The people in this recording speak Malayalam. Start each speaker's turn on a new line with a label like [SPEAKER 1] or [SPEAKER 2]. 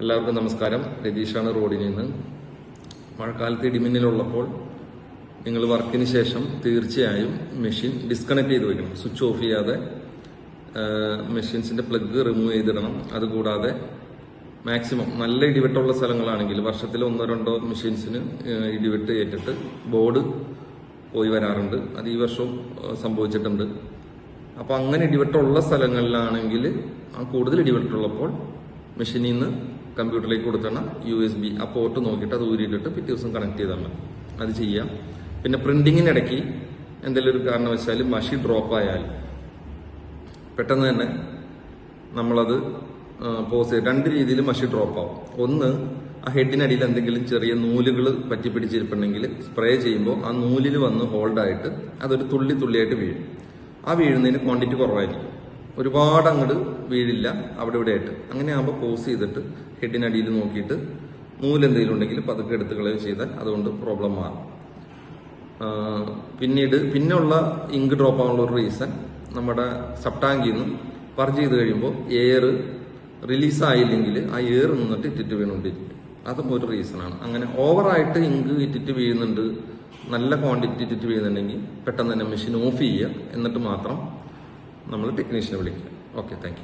[SPEAKER 1] എല്ലാവർക്കും നമസ്കാരം. രതീഷാണ് റോഡിൽ നിന്ന്. മഴക്കാലത്ത് ഇടിമിന്നലുള്ളപ്പോൾ നിങ്ങൾ വർക്കിന് ശേഷം തീർച്ചയായും മെഷീൻ ഡിസ്കണക്ട് ചെയ്ത് വെക്കണം. സ്വിച്ച് ഓഫ് ചെയ്യാതെ മെഷീൻസിന്റെ പ്ലഗ് റിമൂവ് ചെയ്തിടണം. അതുകൂടാതെ മാക്സിമം നല്ല ഇടിവെട്ടുള്ള സ്ഥലങ്ങളാണെങ്കിൽ വർഷത്തിൽ ഒന്നോ രണ്ടോ മെഷീൻസിന് ഇടിവെട്ട് ഏറ്റിട്ട് ബോർഡ് പോയി വരാറുണ്ട്. അത് ഈ വർഷവും സംഭവിച്ചിട്ടുണ്ട്. അപ്പൊ അങ്ങനെ ഇടിവെട്ടുള്ള സ്ഥലങ്ങളിലാണെങ്കിൽ കൂടുതൽ ഇടിവെട്ടുള്ളപ്പോൾ മെഷീനിൽ നിന്ന് കമ്പ്യൂട്ടറിലേക്ക് കൊടുത്തണ യു എസ് ബി ആ പോർട്ട് നോക്കിയിട്ട് അത് ഊരിയിട്ടിട്ട് പിറ്റേ ദിവസം കണക്ട് ചെയ്താൽ അത് ചെയ്യാം. പിന്നെ പ്രിന്റിങ്ങിനിടയ്ക്ക് എന്തെങ്കിലും ഒരു കാരണവശാൽ മഷി ഡ്രോപ്പ് ആയാൽ പെട്ടെന്ന് തന്നെ നമ്മളത് പോസ് ചെയ്ത് രണ്ട് രീതിയിൽ മഷി ഡ്രോപ്പ് ആവും. ഒന്ന് ആ ഹെഡിനടിയിൽ എന്തെങ്കിലും ചെറിയ നൂലുകൾ പറ്റി പിടിച്ചിരിപ്പുണ്ടെങ്കിൽ സ്പ്രേ ചെയ്യുമ്പോൾ ആ നൂലിൽ വന്ന് ഹോൾഡായിട്ട് അതൊരു തുള്ളി തുള്ളിയായിട്ട് വീഴും. ആ വീഴുന്നതിന് ക്വാണ്ടിറ്റി കുറവായിരിക്കും. ഒരുപാട് അങ്ങോട്ട് വീഴില്ല അവിടെ ഇവിടെ ആയിട്ട് അങ്ങനെ ആകുമ്പോൾ പോസ് ചെയ്തിട്ട് ഹെഡിനടിയിൽ നോക്കിയിട്ട് നൂലെന്തെങ്കിലും ഉണ്ടെങ്കിൽ പതുക്കെ എടുത്ത് കളയുകയോ ചെയ്താൽ അതുകൊണ്ട് പ്രോബ്ലം മാറും. പിന്നീട് പിന്നെയുള്ള ഇങ്ക് ഡ്രോപ്പ് ആവാനുള്ള ഒരു റീസൺ നമ്മുടെ സബ്ടാങ്കിൽ നിന്ന് പർജ് ചെയ്ത് കഴിയുമ്പോൾ എയർ റിലീസായില്ലെങ്കിൽ ആ എയർ നിന്നിട്ട് ഇറ്റിറ്റ് വീണുകൊണ്ടിരിക്കും. അതും ഒരു റീസണാണ് അങ്ങനെ ഓവറായിട്ട് ഇങ്ക് ഇറ്റിറ്റ് വീഴുന്നുണ്ട് നല്ല ക്വാണ്ടിറ്റി ഇറ്റിറ്റ് വീഴുന്നുണ്ടെങ്കിൽ പെട്ടെന്ന് തന്നെ മെഷീൻ ഓഫ് ചെയ്യുക എന്നിട്ട് മാത്രം നമ്മൾ ടെക്നീഷ്യനെ വിളിക്കുക ഓക്കെ താങ്ക്